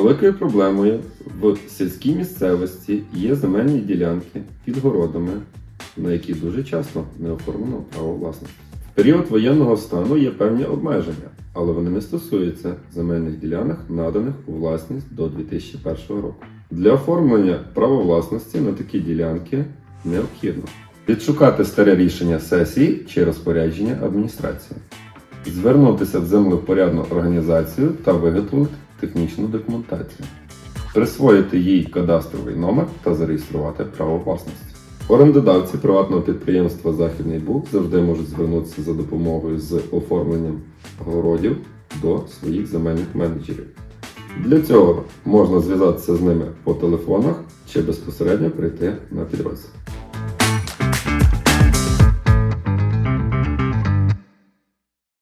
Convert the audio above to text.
Великою проблемою в сільській місцевості є земельні ділянки під городами, на які дуже часто не оформлено право власності. В період воєнного стану є певні обмеження, але вони не стосуються земельних ділянок, наданих у власність до 2001 року. Для оформлення права власності на такі ділянки необхідно відшукати старе рішення сесії чи розпорядження адміністрації, звернутися в землевпорядну організацію та виготовити технічну документацію, присвоїти їй кадастровий номер та зареєструвати право власності. Орендодавці приватного підприємства Західний Буг завжди можуть звернутися за допомогою з оформленням городів до своїх земельних менеджерів. Для цього можна зв'язатися з ними по телефонах чи безпосередньо прийти на підрозділ.